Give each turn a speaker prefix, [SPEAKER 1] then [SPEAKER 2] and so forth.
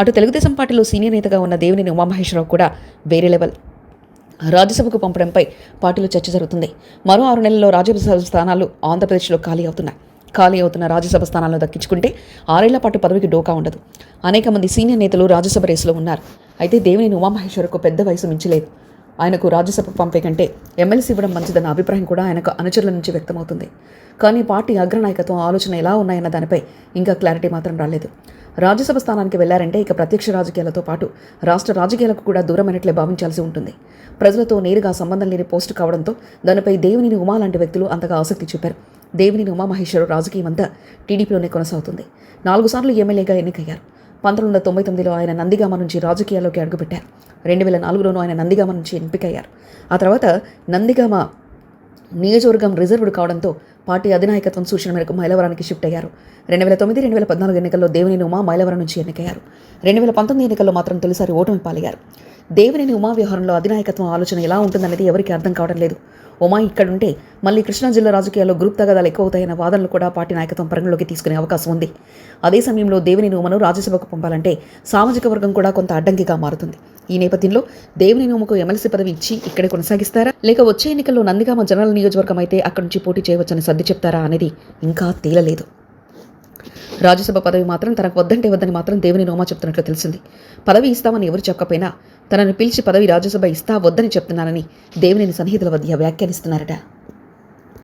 [SPEAKER 1] అటు తెలుగుదేశం పార్టీలో సీనియర్ నేతగా ఉన్న దేవినేని ఉమామహేశ్వరరావు కూడా వేరే లెవెల్. రాజ్యసభకు పంపడంపై పార్టీలో చర్చ జరుగుతుంది. మరో ఆరు నెలల్లో రాజ్యసభ స్థానాలు ఆంధ్రప్రదేశ్లో ఖాళీ అవుతున్నాయి. ఖాళీ అవుతున్న రాజ్యసభ స్థానాలను దక్కించుకుంటే ఆరేళ్ళ పాటు పదవికి డోకా ఉండదు. అనేక మంది సీనియర్ నేతలు రాజ్యసభ రేసులో ఉన్నారు. అయితే దేవినేని ఉమామహేశ్వరకు పెద్ద వయసు మించలేదు. ఆయనకు రాజ్యసభ పంపే కంటే ఎమ్మెల్సీ ఇవ్వడం మంచిదన్న అభిప్రాయం కూడా ఆయనకు అనుచరుల నుంచి వ్యక్తమవుతుంది. కానీ పార్టీ అగ్రనాయకత్వం ఆలోచన ఎలా ఉన్నాయన్న దానిపై ఇంకా క్లారిటీ మాత్రం రాలేదు. రాజ్యసభ స్థానానికి వెళ్ళారంటే ఇక ప్రత్యక్ష రాజకీయాలతో పాటు రాష్ట్ర రాజకీయాలకు కూడా దూరమైనట్లే భావించాల్సి ఉంటుంది. ప్రజలతో నేరుగా సంబంధం లేని పోస్టు కావడంతో దానిపై దేవినేని ఉమా లాంటి వ్యక్తులు అంతగా ఆసక్తి చూపారు. దేవినేని ఉమామహేశ్వరరావు రాజకీయం అంతా టీడీపీలోనే కొనసాగుతుంది. నాలుగు సార్లు ఎమ్మెల్యేగా ఎన్నికయ్యారు. పంతొమ్మిది వందల తొంభై తొమ్మిదిలో ఆయన నందిగామ నుంచి రాజకీయాల్లోకి అడుగుపెట్టారు. రెండు వేల నాలుగులోనూ ఆయన నందిగామ నుంచి ఎంపికయ్యారు. ఆ తర్వాత నందిగామ నియోజకవర్గం రిజర్వ్డ్ కావడంతో పార్టీ అధినాయకత్వం సూచన మేరకు మైలవరానికి షిఫ్ట్ అయ్యారు. రెండు వేల తొమ్మిది రెండు వేల పద్నాలుగు ఎన్నికల్లో దేవినేని ఉమా మైలవరం నుంచి ఎన్నికయ్యారు. రెండు వేల పంతొమ్మిది ఎన్నికల్లో మాత్రం తొలిసారి ఓటమి పాలయ్యారు. దేవినేని ఉమా వ్యవహారంలో అధినాయకత్వం ఆలోచన ఎలా ఉంటుందనేది ఎవరికీ అర్థం కావడం లేదు. ఉమా ఇక్కడుంటే మళ్ళీ కృష్ణా జిల్లా రాజకీయాల్లో గ్రూప్ తగాదాలు ఎక్కువ అవుతాయన్న వాదనలు కూడా పార్టీ నాయకత్వం పరిగణలోకి తీసుకునే అవకాశం ఉంది. అదే సమయంలో దేవినేని ఉమను రాజ్యసభకు పంపాలంటే సామాజిక వర్గం కూడా కొంత అడ్డంకిగా మారుతుంది. ఈ నేపథ్యంలో దేవినేని ఉమకు ఎమ్మెల్సీ పదవి ఇచ్చి ఇక్కడే కొనసాగిస్తారా? లేక వచ్చే ఎన్నికల్లో నందిగామ జనరల్ నియోజకవర్గం అయితే అక్కడి నుంచి పోటీ చేయవచ్చని సర్ది చెప్తారా అనేది ఇంకా తేలలేదు. రాజ్యసభ పదవి మాత్రం తనకు వద్దంటే వద్దని మాత్రం దేవిని నోమా చెప్తున్నట్లు తెలిసింది. పదవి ఇస్తామని ఎవరు చెప్పకపోయినా తనను పిలిచి పదవి రాజ్యసభ ఇస్తా వద్దని చెప్తున్నానని దేవినేని సన్నిహితుల మధ్య వ్యాఖ్యానిస్తున్నారట.